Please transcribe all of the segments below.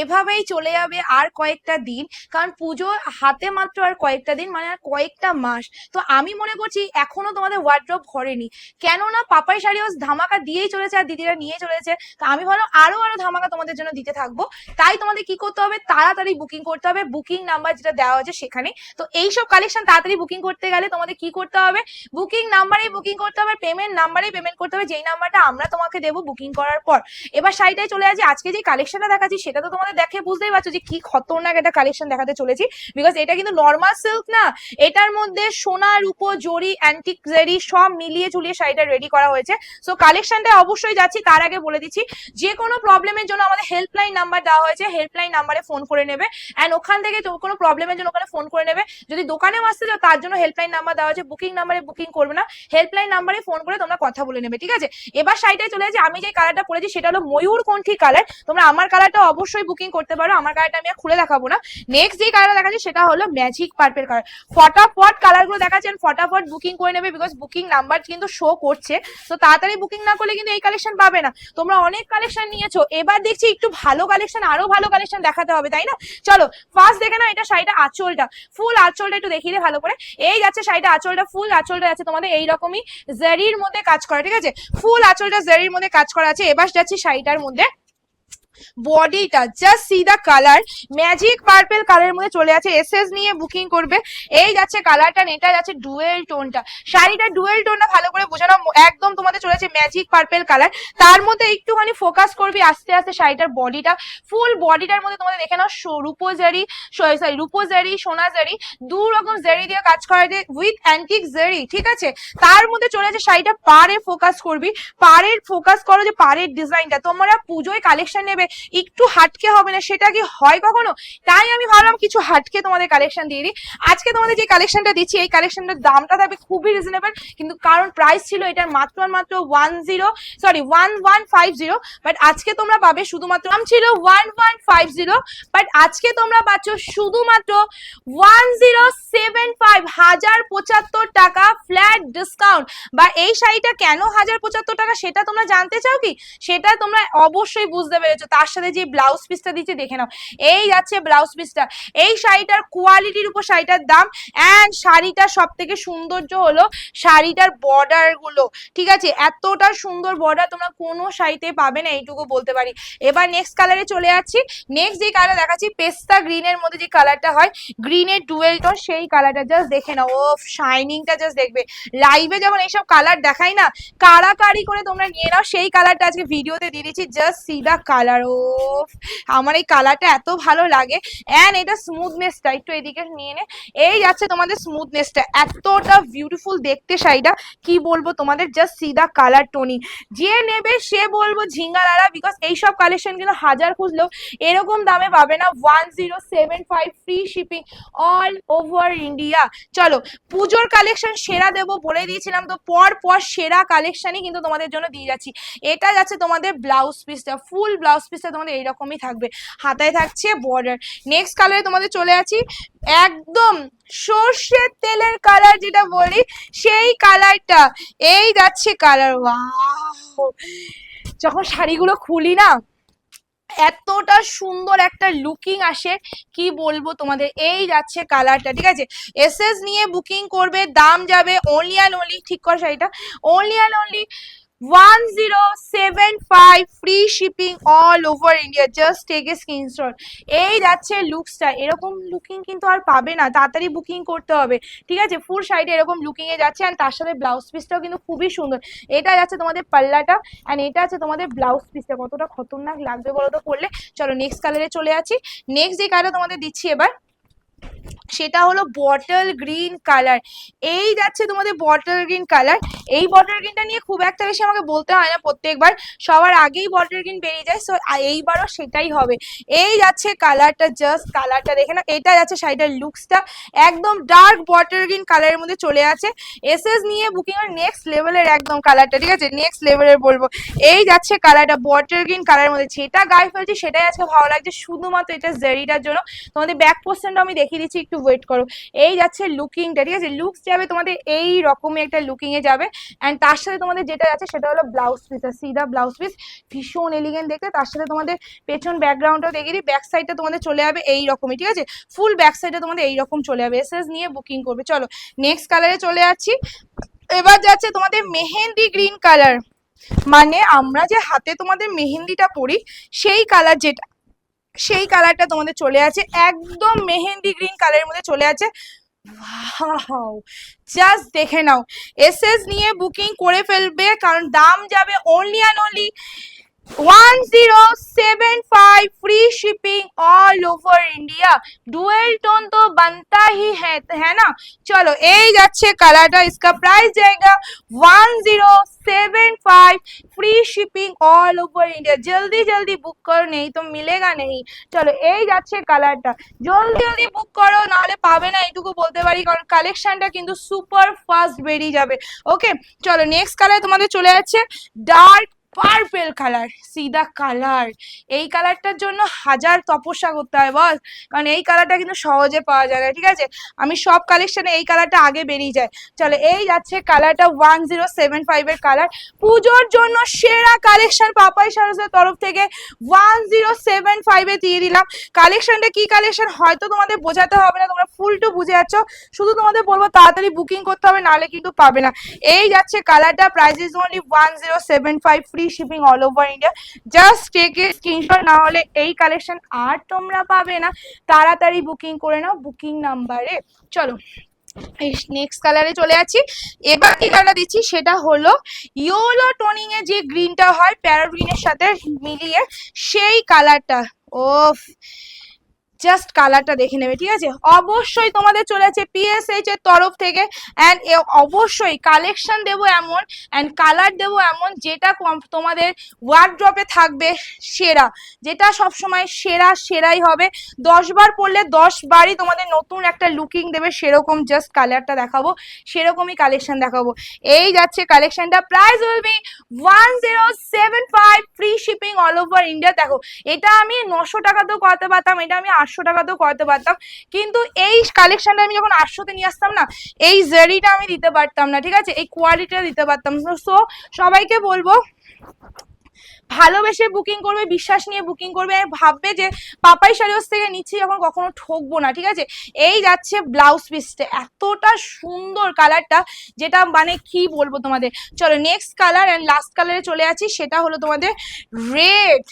এভাবেই চলে যাবে আর কয়েকটা দিন। কারণ পুজো হাতে মাত্র আর কয়েকটা দিন মানে আর কয়েকটা মাস। তো আমি মনে করছি এখনও তোমাদের ওয়ার্ড্রপ ভরেনি কেননা পাপাই শাড়ি ধামাকা দিয়েই চলেছে আর দিদিরা নিয়ে চলেছে। তো আমি ভাবলাম আরও আরও ধামাকা তোমাদের জন্য দিতে থাকব। তাই তোমাদের কি করতে হবে? তাড়াতাড়ি বুকিং করতে হবে। বুকিং নাম্বার যেটা দেওয়া হয়েছে সেখানে। তো এইসব কালেকশন তাড়াতাড়ি বুকিং করতে গেলে তোমাদের কি করতে হবে? বুকিং নাম্বারেই বুকিং করতে হবে পেমেন্ট নাম্বারেই পেমেন্ট করতে হবে। যেই নাম্বারটা আমরা তোমাকে দেবো বুকিং করার পর। এবার শাড়িটাই চলে আসি। আজকে যে কালেকশনটা দেখাচ্ছি সেটা তো তোমাদের দেখে বুঝতেই পারছ যে কি খতরনাক একটা কালেকশন দেখাতে চলেছি। বিকজ এটা কিন্তু নর্মাল সিল্ক না, এটার মধ্যে সোনা, রূপো, জরি অ্যান্টিক জেরি সব মিলিয়ে ঝুলিয়ে শাড়িটা রেডি করা হয়েছে। সো কালেকশনটা অবশ্যই যাচ্ছি, তার আগে বলে দিচ্ছি, যে কোনো প্রবলেমের জন্য আমাদের হেল্পলাইন নাম্বার দেওয়া হয়েছে হেল্পলাইন নাম্বারে ফোন করে নেবে। অ্যান্ড ওখান থেকে তো কোনো প্রবলেমের জন্য ওখানে ফোন করে নেবে। যদি দোকানেও আসতে চাও, তার জন্য হেল্পলাইন নাম্বার দেওয়া হয়েছে বুকিং নাম্বারে বুকিং করবে না। হেল্পলাইন নাম্বারে ফোন করে তোমরা কথা বলে নেবে, ঠিক আছে? এবার শাড়িটায় চলে যাচ্ছে আমি যে কালারটা পরেছি, সেটা হলো ময়ূরকণ্ঠী কালার তোমরা আমার কালারটা অবশ্যই বুকিং করতে পারো। আমার কালারটা আমি খুলে দেখাবো না। নেক্সট যে কালারটা দেখাচ্ছি, সেটা হলো ম্যাজিক পার্পেল কালার ফটাফট কালার কালারগুলো দেখাচ্ছেন ফটাফট বুকিং করে নেবে বিকজ বুকিং নাম্বার কিন্তু শো করছে। তো তাড়াতাড়ি বুকিং না করলে কিন্তু এই কালেকশন পাবে না। তোমরা অনেক কালেকশন নিয়েছো। এবার দেখছি একটু ভালো কালেকশন আরও ভালো কালেকশন দেখাতে হবে, তাই না? চলো ফার্স্ট দেখে না এটা শাড়িটা আঁচলটা। ফুল আঁচলটা একটু দেখিয়ে ভালো করে। এই যাচ্ছে শাড়িটা, আঁচলটা ফুল আঁচলটা আছে তোমাদের এইরকমই জারির মধ্যে কাজ করা, ঠিক আছে? ফুল আঁচলটা জারির মধ্যে কাজ করা আছে। এবার যাচ্ছি শাড়িটার মধ্যে বডিটা just see the colour magic purple কালারের মধ্যে চলে আছে এসএস নিয়ে বুকিং করবে। এই যাচ্ছে কালারটা এটা যাচ্ছে ডুয়েল টোনটা শাড়িটা ডুয়েল টোনটা ভালো করে বোঝানো একদম তোমাদের চলেছে ম্যাজিক পার্পেল কালার তার মধ্যে একটুখানি ফোকাস করবি আস্তে আস্তে শাড়িটার বডিটা ফুল বডিটার মধ্যে তোমাদের দেখে নাও রূপো জারি সরি রূপো জারি সোনা জারি দু রকম জারি দিয়ে কাজ করা যায় উইথ অ্যান্টিক জারি, ঠিক আছে? তার মধ্যে চলে আছে শাড়িটা পাড়ে ফোকাস করবি। পাড়ের ফোকাস করো যে পাড়ের ডিজাইনটা তোমরা পুজোয় কালেকশন নেবে। একটু হাটকে হবে না, সেটা কি হয় কখনো? তাই আমি ভাবলাম কিছু হাটকে তোমাদের কালেকশন দিয়ে দিই। আজকে তোমাদের যে কালেকশনটা দিচ্ছি, এই কালেকশনটার দামটা থাকবে খুবই রিজনেবল কিন্তু কারণ প্রাইস ছিল এটার মাত্র মাত্র one zero sorry one one five zero but আজকে তোমরা পাবে শুধুমাত্র, দাম ছিল one one five zero but আজকে তোমরা পাচ্ছ শুধুমাত্র ওয়ান জিরো সেভেন ফাইভ হাজার পঁচাত্তর টাকা ফ্ল্যাট ডিসকাউন্ট বা এই শাড়িটা কেন হাজার পঁচাত্তর টাকা, সেটা তোমরা জানতে চাও কি? সেটা তোমরা অবশ্যই বুঝতে পেরেছ। তার সাথে যে ব্লাউজ পিসটা দিচ্ছে, দেখে নাও। এই যাচ্ছে ব্লাউজ পিসটা এই শাড়িটার কোয়ালিটির উপর শাড়িটার দাম অ্যান্ড শাড়িটার সব থেকে সৌন্দর্য হলো শাড়িটার বর্ডারগুলো। ঠিক আছে? এতটা সুন্দর বর্ডার তোমরা কোনো শাড়িতে পাবে না, এইটুকু বলতে পারি। এবার নেক্সট কালারে চলে যাচ্ছি। নেক্সট যে কালার দেখাচ্ছি, পেস্তা গ্রিনের মধ্যে যে কালারটা হয় গ্রিনের ডুয়েল টোন সেই কালারটা জাস্ট দেখে নাও। ও শাইনিংটা জাস্ট দেখবে। লাইভে যেমন এইসব কালার দেখাই না কারাকারি করে তোমরা নিয়ে নাও, সেই কালারটা আজকে ভিডিওতে দিয়ে দিচ্ছি। জাস্ট সি দা কালার ও আমার এই কালারটা এত ভালো লাগে। অ্যান্ড এটা স্মুথনেসটা একটু এদিকে নিয়ে নে। এই যাচ্ছে তোমাদের স্মুথনেসটা এতটা বিউটিফুল দেখতে শাড়িটা। কি বলব তোমাদের? জাস্ট সিধা কালার টোনি যে নেবে সে বলব ঝিঙ্গালারা বিকজ এইসব কালেকশন কিন্তু হাজার খুঁজলেও এরকম দামে পাবে না। One zero seven five free shipping all over India চলো, পুজোর কালেকশন সেরা দেবো বলে দিয়েছিলাম তো পর পর সেরা কালেকশনই কিন্তু তোমাদের জন্য দিয়ে যাচ্ছি। এটা যাচ্ছে তোমাদের ব্লাউজ পিসটা ফুল ব্লাউজ পিসটা তোমাদের এইরকমই থাকবে। হাতায় থাকছে বর্ডার নেক্সট কালারে তোমাদের চলে আছি। একদম সর্ষের তেলের কালার যেটা বলি, সেই কালারটা এই যাচ্ছে কালার যখন শাড়িগুলো খুলি না, এতটা সুন্দর একটা লুকিং আসে, কি বলব তোমাদের? এই যাচ্ছে কালারটা ঠিক আছে? এসএস নিয়ে বুকিং করবে, দাম যাবে অনলি অ্যান্ড অনলি ঠিক কর শাড়িটা only and only one zero seven five free shipping all over India just take a screenshot এই যাচ্ছে লুকসটা এরকম লুকিং কিন্তু আর পাবে না। তাড়াতাড়ি বুকিং করতে হবে। ঠিক আছে? ফুল সাইডে এরকম লুকিং এ যাচ্ছে আর তার সাথে ব্লাউজ পিসটাও কিন্তু খুবই সুন্দর। এটা যাচ্ছে তোমাদের পাল্লাটা অ্যান্ড এটা আছে তোমাদের ব্লাউজ পিসটা কতটা খতরনাক লাগবে বলো তো করলে চলো নেক্সট কালারে চলে আছি নেক্সট যে কালার তোমাদের দিচ্ছি এবার সেটা হলো বটল গ্রিন কালার এই যাচ্ছে তোমাদের বটল গ্রিন কালার এই বটল গ্রিনটা নিয়ে খুব একটা বেশি আমাকে বলতে হয় না প্রত্যেকবার। সবার আগেই বটল গ্রিন বেরিয়ে যায় সো এইবারও সেটাই হবে। এই যাচ্ছে কালারটা জাস্ট কালারটা দেখে না এটা যাচ্ছে শাড়িটার লুকসটা একদম ডার্ক বটল গ্রিন কালারের মধ্যে চলে আছে। এসএস নিয়ে বুকিং এর নেক্সট লেভেলের একদম কালারটা ঠিক আছে? নেক্সট লেভেলের বলব। এই যাচ্ছে কালারটা বটল গ্রিন কালারের মধ্যে। যেটা গায়ে ফেলছি, সেটাই আজকে ভালো লাগছে। শুধুমাত্র এটা জেরিটার জন্য। তোমাদের ব্যাক পোর্শনটা আমি দেখিয়ে দিচ্ছি, একটু ওয়েট করো। এই যাচ্ছে লুকিংটা ঠিক আছে? লুকস যাবে তোমাদের এই রকমই একটা লুকিং এ যাবে। অ্যান্ড তার সাথে তোমাদের যেটা আছে সেটা হলো ব্লাউজ পিস আর সিধা ব্লাউজ পিস ভীষণ এলিগেন্ট দেখতে। তার সাথে তোমাদের পেছন ব্যাকগ্রাউন্ডটাও দেখিয়ে দিই। ব্যাক সাইডটা তোমাদের চলে যাবে এই রকমই, ঠিক আছে? ফুল ব্যাক সাইডে তোমাদের এই রকম চলে যাবে। এসএস নিয়ে বুকিং করবে। চলো নেক্সট কালারে চলে যাচ্ছি। এবার যাচ্ছে তোমাদের মেহেন্দি গ্রিন কালার মানে আমরা যে হাতে তোমাদের মেহেন্দিটা পরি, সেই কালার যেটা সেই কালারটা তোমাদের চলে আছে। একদম মেহেন্দি গ্রিন কালারের মধ্যে চলে আছে। জাস্ট দেখে নাও। এসএস নিয়ে বুকিং করে ফেলবে, কারণ দাম যাবে only and only 1075 free shipping all over India. Dual tone तो बनता ही है है ना? चलो এই যাচ্ছে কালারটা इसका प्राइस जाएगा। 1075 free shipping all over India जल्दी जल्दी बुक करो, नहीं तो मिलेगा नहीं। চলো এই যাচ্ছে কালারটা জলদি জলদি বুক করো নাহলে পাবে না এইটুকু বলতে পারি কারণ কালেকশনটা কিন্তু সুপার ফাস্ট বেরিয়ে যাবে। ওকে চলো নেক্সট কালার তোমাদের চলে যাচ্ছে। Dark purple colour see the colour এই কালারটার জন্য হাজার তপস্যা করতে হয়, বল। কারণ এই কালারটা কিন্তু সহজে পাওয়া যায় না, ঠিক আছে? আমি সব কালেকশনে এই কালারটা আগে বেরিয়ে যায়। চলো, এই যাচ্ছে কালারটা ওয়ান জিরো সেভেন ফাইভের কালার পুজোর জন্য সেরা কালেকশন পাপাই সারসের তরফ থেকে ওয়ান জিরো সেভেন ফাইভে দিয়ে দিলাম। কালেকশনটা কি কালেকশন হয়তো তোমাদের বোঝাতে হবে না, তোমরা ফুল টু বুঝে যাচ্ছ। শুধু তোমাদের বলব, তাড়াতাড়ি বুকিং করতে হবে, নাহলে কিন্তু পাবে না। এই যাচ্ছে কালারটা price is only one zero seven five free shipping all over India just take screenshot না হলে এই কালেকশন আর তোমরা পাবে না। তাড়াতাড়ি বুকিং করে নাও বুকিং নাম্বারে চলো নেক্সট কালারে চলে যাচ্ছি। এবার কি কালার দিচ্ছি? সেটা হলো ইয়োলো টোনিং এ যে গ্রিনটা হয় প্যারট গ্রিনের সাথে মিলিয়ে সেই কালারটা ওফ জাস্ট কালারটা দেখে নেবে, ঠিক আছে? অবশ্যই তোমাদের চলেছে পিএসএইচ এর তরফ থেকে অ্যান্ড অবশ্যই কালেকশন দেবো এমন অ্যান্ড কালার দেবো এমন যেটা তোমাদের ওয়ার্ড্রপে থাকবে সেরা, যেটা সবসময় সেরা, সেরাই হবে। দশ বার পরলে দশ বারই তোমাদের নতুন একটা লুকিং দেবে, সেরকম জাস্ট কালারটা দেখাবো, সেরকমই কালেকশন দেখাবো। এই যাচ্ছে কালেকশনটা price will be one zero seven five free shipping all over India দেখো, এটা আমি নশো টাকাতেও করাতে পারতাম, এটা আমি আটশো টাকাতেও করাতে পারতাম। কিন্তু এই কালেকশনটা আমি যখন আটশোতে নিয়ে আসতাম না, এই জারিটা আমি দিতে পারতাম না, ঠিক আছে? এই কোয়ালিটিটা দিতে পারতাম সো সবাইকে বলব, ভালোবেসে বুকিং করবে, বিশ্বাস নিয়ে বুকিং করবে ভাববে যে পাপাই শাড়িওস থেকে নিচ্ছি, যখন কখনো ঠকবো না, ঠিক আছে? এই যাচ্ছে ব্লাউজ পিসটা এতটা সুন্দর কালারটা যেটা মানে কি বলব তোমাদের? চলো নেক্সট কালার অ্যান্ড লাস্ট কালারে চলে আছি সেটা হলো তোমাদের রেড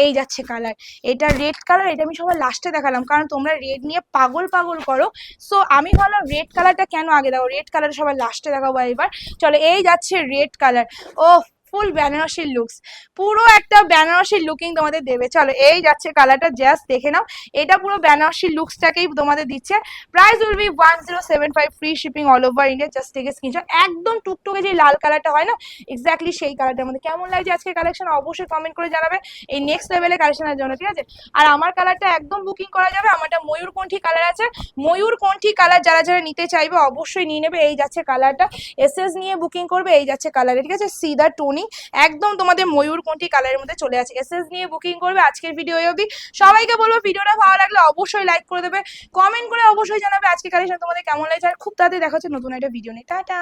এই যাচ্ছে কালার এটা রেড কালার এটা আমি সবার লাস্টে দেখালাম, কারণ তোমরা রেড নিয়ে পাগল পাগল করো। সো আমি ভাবলাম রেড কালারটা কেন আগে দেখো রেড কালার সবার লাস্টে দেখাবো এবার। চলো, এই যাচ্ছে রেড কালার ও ফুল বেনারসির লুকস পুরো একটা বেনারসির লুকিং তোমাদের দেবে। চলো, এই যাচ্ছে কালারটা জাস্ট দেখে নাও। এটা পুরো বেনারসির লুকসটাকেই তোমাদের দিচ্ছে। Price will be one zero seven five free shipping all over India just থেকে স্ক্রিনশট একদম টুকটুকে যে লাল কালারটা হয় না এক্স্যাক্টলি সেই কালারটার মধ্যে। কেমন লাগছে আজকের কালেকশন অবশ্যই কমেন্ট করে জানাবে। এই নেক্সট লেভেলের কালেকশনের জন্য, ঠিক আছে? আর আমার কালারটা একদম বুকিং করা যাবে। আমারটা ময়ূরকণ্ঠী কালার আছে। ময়ূরকণ্ঠী কালার যারা যারা নিতে চাইবে, অবশ্যই নিয়ে নেবে। এই যাচ্ছে কালারটা এসএস নিয়ে বুকিং করবে, এই যাচ্ছে কালারে ঠিক আছে? সিদা টোনিং একদম তোমাদের ময়ূরকণ্ঠী কালারের মধ্যে চলে আছে। এসএস নিয়ে বুকিং করবে আজকের ভিডিও অবধি। সবাইকে বলব ভিডিওটা ভালো লাগলে অবশ্যই লাইক করে দেবে। কমেন্ট করে অবশ্যই জানাবে আজকে কালেকশন তোমাদের কেমন লাগছে। আর খুব তাড়াতাড়ি দেখা হচ্ছে নতুন একটা ভিডিও নিয়ে। টাটা!